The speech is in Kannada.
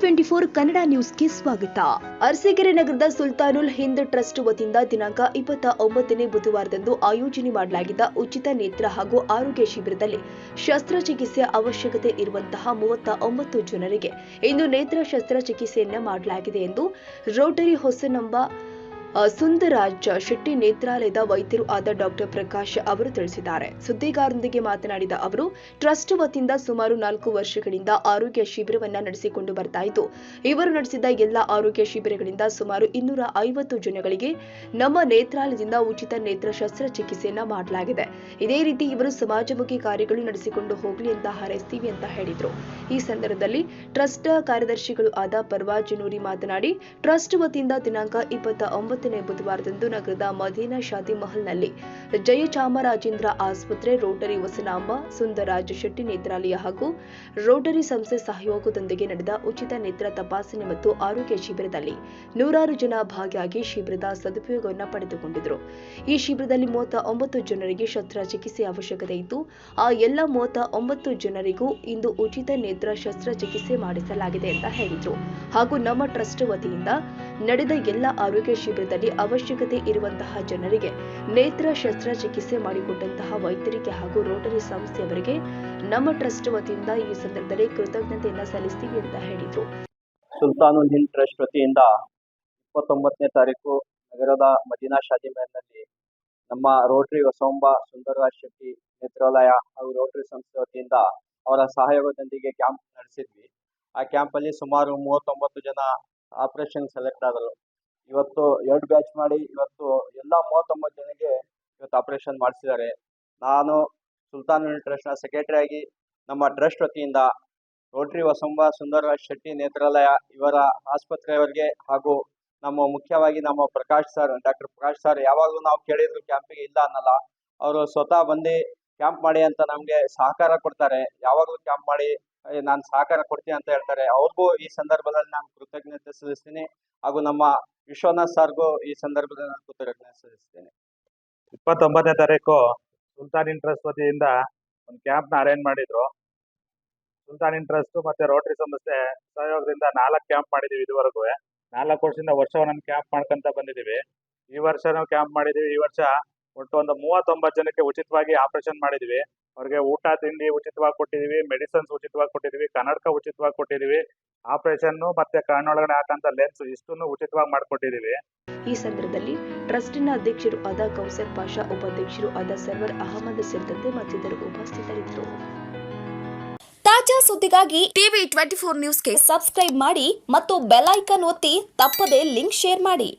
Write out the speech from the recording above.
ಟ್ವೆಂಟಿ ಫೋರ್ ಕನ್ನಡ ನ್ಯೂಸ್ಗೆ ಸ್ವಾಗತ. ಅರಸೀಕೆರೆ ನಗರದ ಸುಲ್ತಾನುಲ್ ಹಿಂದ್ ಟ್ರಸ್ಟ್ ವತಿಯಿಂದ ದಿನಾಂಕ ಇಪ್ಪತ್ತ ಒಂಬತ್ತನೇ ಬುಧವಾರದಂದು ಆಯೋಜನೆ ಮಾಡಲಾಗಿದ್ದ ಉಚಿತ ನೇತ್ರ ಹಾಗೂ ಆರೋಗ್ಯ ಶಿಬಿರದಲ್ಲಿ ಶಸ್ತ್ರಚಿಕಿತ್ಸೆ ಅವಶ್ಯಕತೆ ಇರುವಂತಹ ಮೂವತ್ತ ಒಂಬತ್ತು ಜನರಿಗೆ ಇಂದು ನೇತ್ರ ಶಸ್ತ್ರಚಿಕಿತ್ಸೆಯನ್ನ ಮಾಡಲಾಗಿದೆ ಎಂದು ರೋಟರಿ ಹೊಸನಂಬ ಸುಂದರಾಜ್ ಶೆಟ್ಟಿ ನೇತ್ರಾಲಯದ ವೈದ್ಯರು ಆದ ಡಾಕ್ಟರ್ ಪ್ರಕಾಶ್ ಅವರು ತಿಳಿಸಿದ್ದಾರೆ. ಸುದ್ದಿಗಾರರೊಂದಿಗೆ ಮಾತನಾಡಿದ ಅವರು, ಟ್ರಸ್ಟ್ ವತಿಯಿಂದ ಸುಮಾರು ನಾಲ್ಕು ವರ್ಷಗಳಿಂದ ಆರೋಗ್ಯ ಶಿಬಿರವನ್ನ ನಡೆಸಿಕೊಂಡು ಬರ್ತಾ ಇದ್ದು, ಇವರು ನಡೆಸಿದ ಎಲ್ಲ ಆರೋಗ್ಯ ಶಿಬಿರಗಳಿಂದ ಸುಮಾರು ಇನ್ನೂರ ಐವತ್ತು ಜನಗಳಿಗೆ ನಮ್ಮ ನೇತ್ರಾಲಯದಿಂದ ಉಚಿತ ನೇತ್ರ ಶಸ್ತ್ರಚಿಕಿತ್ಸೆಯನ್ನ ಮಾಡಲಾಗಿದೆ. ಇದೇ ರೀತಿ ಇವರು ಸಮಾಜಮುಖಿ ಕಾರ್ಯಗಳು ನಡೆಸಿಕೊಂಡು ಹೋಗಲಿ ಅಂತ ಹಾರೈಸ್ತೀವಿ ಅಂತ ಹೇಳಿದರು. ಈ ಸಂದರ್ಭದಲ್ಲಿ ಟ್ರಸ್ಟ್ ಕಾರ್ಯದರ್ಶಿಗಳು ಆದ ಪರ್ವಾಜನೂರಿ ಮಾತನಾಡಿ, ಟ್ರಸ್ಟ್ ವತಿಯಿಂದ ದಿನಾಂಕ ಇಪ್ಪತ್ತ ಒಂಬತ್ತನೇ ಬುಧವಾರದಂದು ನಗರದ ಮದೀನಾ ಶಾದಿ ಮಹಲ್ನಲ್ಲಿ ಜಯಚಾಮರಾಜೇಂದ್ರ ಆಸ್ಪತ್ರೆ, ರೋಟರಿ ವಸನಾಂಬ ಸುಂದರಾಜ್ ಶೆಟ್ಟಿ ನೇತ್ರಾಲಯ ಹಾಗೂ ರೋಟರಿ ಸಂಸ್ಥೆ ಸಹಯೋಗದೊಂದಿಗೆ ನಡೆದ ಉಚಿತ ನೇತ್ರ ತಪಾಸಣೆ ಮತ್ತು ಆರೋಗ್ಯ ಶಿಬಿರದಲ್ಲಿ ನೂರಾರು ಜನ ಭಾಗಿಯಾಗಿ ಶಿಬಿರದ ಸದುಪಯೋಗವನ್ನು ಪಡೆದುಕೊಂಡಿದ್ದರು ಈ ಶಿಬಿರದಲ್ಲಿ ಮೂವತ್ತ ಒಂಬತ್ತು ಜನರಿಗೆ ಶಸ್ತ್ರಚಿಕಿತ್ಸೆ ಅವಶ್ಯಕತೆ ಇತ್ತು ಆ ಎಲ್ಲ ಮೂವತ್ತ ಒಂಬತ್ತು ಜನರಿಗೂ ಇಂದು ಉಚಿತ ನೇತ್ರ ಶಸ್ತ್ರಚಿಕಿತ್ಸೆ ಮಾಡಿಸಲಾಗಿದೆ ಅಂತ ಹೇಳಿದರು. ಹಾಗೂ ನಮ್ಮ ಟ್ರಸ್ಟ್ ವತಿಯಿಂದ ನಡೆದ ಎಲ್ಲ ಆರೋಗ್ಯ ಶಿಬಿರದಲ್ಲಿ ಅವಶ್ಯಕತೆ ಇರುವಂತಹ ಜನರಿಗೆ ನೇತ್ರ ಶಸ್ತ್ರಚಿಕಿತ್ಸೆ ಮಾಡಿಕೊಟ್ಟಂತಹ ವೈದ್ಯರಿಗೆ ಹಾಗೂ ರೋಟರಿ ಸಂಸ್ಥೆಯವರಿಗೆ ನಮ್ಮ ಟ್ರಸ್ಟ್ ವತಿಯಿಂದ ಈ ಸಂದರ್ಭದಲ್ಲಿ ಕೃತಜ್ಞತೆಯನ್ನ ಸಲ್ಲಿಸ್ತೀವಿ ಅಂತ ಹೇಳಿದ್ರು. ಸುಲ್ತಾನುಲ್ ಹಿಂದ್ ಟ್ರಸ್ಟ್ ವತಿಯಿಂದ ಇಪ್ಪತ್ತೊಂಬತ್ತನೇ ತಾರೀಕು ನಗರದ ಮದೀನಾ ಶಾದಿ ಮೇಲ್ನಲ್ಲಿ ನಮ್ಮ ರೋಟರಿ ಹೊಸಂಬ ಸುಂದರರಾಜ್ ಶೆಟ್ಟಿ ನೇತ್ರಾಲಯ ಹಾಗೂ ರೋಟರಿ ಸಂಸ್ಥೆ ವತಿಯಿಂದ ಅವರ ಸಹಯೋಗದೊಂದಿಗೆ ಕ್ಯಾಂಪ್ ನಡೆಸಿದ್ವಿ. ಆ ಕ್ಯಾಂಪಲ್ಲಿ ಸುಮಾರು ಮೂವತ್ತೊಂಬತ್ತು ಜನ ಆಪರೇಷನ್ ಸೆಲೆಕ್ಟ್ ಆದರು. ಇವತ್ತು ಎರಡು ಬ್ಯಾಚ್ ಮಾಡಿ ಇವತ್ತು ಎಲ್ಲ ಮೂವತ್ತೊಂಬತ್ತು ಜನಕ್ಕೆ ಇವತ್ತು ಆಪರೇಷನ್ ಮಾಡಿಸಿದ್ದಾರೆ. ನಾನು ಸುಲ್ತಾನ್ ಟ್ರಸ್ಟ್ನ ಸೆಕ್ರೆಟರಿ ಆಗಿ ನಮ್ಮ ಟ್ರಸ್ಟ್ ವತಿಯಿಂದ ರೋಟ್ರಿ ವಸಂಬ ಸುಂದರರಾಜ್ ಶೆಟ್ಟಿ ನೇತ್ರಾಲಯ ಇವರ ಆಸ್ಪತ್ರೆಯವರಿಗೆ ಹಾಗೂ ನಮ್ಮ ಮುಖ್ಯವಾಗಿ ನಮ್ಮ Prakash sir doctor Prakash sir ಯಾವಾಗಲೂ ನಾವು ಕೇಳಿದ್ರು ಕ್ಯಾಂಪಿಗೆ ಇಲ್ಲ ಅನ್ನಲ್ಲ. ಅವರು ಸ್ವತಃ ಬಂದು ಕ್ಯಾಂಪ್ ಮಾಡಿ ಅಂತ ನಮಗೆ ಸಹಕಾರ ಕೊಡ್ತಾರೆ. ಯಾವಾಗಲೂ ಕ್ಯಾಂಪ್ ಮಾಡಿ ನಾನು ಸಹಕಾರ ಕೊಡ್ತೀನಿ ಅಂತ ಹೇಳ್ತಾರೆ. ಅವ್ರಿಗೂ ಈ ಸಂದರ್ಭದಲ್ಲಿ ನಾನು ಕೃತಜ್ಞತೆ ಸಲ್ಲಿಸ್ತೀನಿ. ಹಾಗೂ ನಮ್ಮ ವಿಶ್ವನಾಥ್ ಸರ್ಗೂ ಈ ಸಂದರ್ಭದಲ್ಲಿ ನಾನು ಕೃತಜ್ಞತೆ ಸಲ್ಲಿಸ್ತೀನಿ. ಇಪ್ಪತ್ತೊಂಬತ್ತನೇ ತಾರೀಕು ಸುಲ್ತಾನ್ ಇಂಟ್ರೆಸ್ಟ್ ವತಿಯಿಂದ ಒಂದು ಕ್ಯಾಂಪ್ನ ಅರೇಂಜ್ ಮಾಡಿದ್ರು. ಸುಲ್ತಾನ್ ಇಂಟ್ರೆಸ್ಟ್ ಮತ್ತೆ ರೋಟರಿ ಸಂಸ್ಥೆ ಸಹಯೋಗದಿಂದ ನಾಲ್ಕು ಕ್ಯಾಂಪ್ ಮಾಡಿದೀವಿ ಇದುವರೆಗೂ. ನಾಲ್ಕು ವರ್ಷದಿಂದ ವರ್ಷ ಕ್ಯಾಂಪ್ ಮಾಡ್ಕೊಂತ ಬಂದಿದ್ದೀವಿ ಈ ವರ್ಷನೂ ಕ್ಯಾಂಪ್ ಮಾಡಿದೀವಿ. ಈ ವರ್ಷ ಒಟ್ಟು ಒಂದು ಮೂವತ್ತೊಂಬತ್ತು ಜನಕ್ಕೆ ಉಚಿತವಾಗಿ ಆಪರೇಷನ್ ಮಾಡಿದ್ವಿ. ಅವ್ರಿಗೆ ಊಟ ತಿಂಡಿ ಉಚಿತವಾಗಿ ಕೊಟ್ಟಿದೀವಿ ಮೆಡಿಸನ್ಸ್ ಉಚಿತವಾಗಿ ಕೊಟ್ಟಿದೀವಿ ಕನ್ನಡಕ ಉಚಿತವಾಗಿ ಕೊಟ್ಟಿದೀವಿ. ಆಪರೇಷನ್ ಮತ್ತೆ ಕಣ್ಣೊಳಗಡೆ ಹಾಕಂತ ಲೆನ್ಸ್ ಇಷ್ಟನ್ನು ಉಚಿತವಾಗಿ ಮಾಡಿಕೊಟ್ಟಿದೀವಿ. ಈ ಸಂದರ್ಭದಲ್ಲಿ ಟ್ರಸ್ಟಿನ ಅಧ್ಯಕ್ಷರು ಆದ ಕೌಸರ್ ಪಾಷಾ ಉಪಾಧ್ಯಕ್ಷರು ಆದ ಸರ್ವರ್ ಅಹಮದ್ ಸೇರಿದಂತೆ ಮತ್ತಿತರರು ಉಪಸ್ಥಿತರಿದ್ದರು. ತಾಜಾ ಸುದ್ದಿಗಾಗಿ ಟಿವಿ ಟ್ವೆಂಟಿ ಫೋರ್ ನ್ಯೂಸ್ಗೆ ಸಬ್ಸ್ಕ್ರೈಬ್ ಮಾಡಿ ಮತ್ತು ಬೆಲ್ ಐಕನ್ ಒತ್ತಿ ತಪ್ಪದೇ ಲಿಂಕ್ ಶೇರ್ ಮಾಡಿ.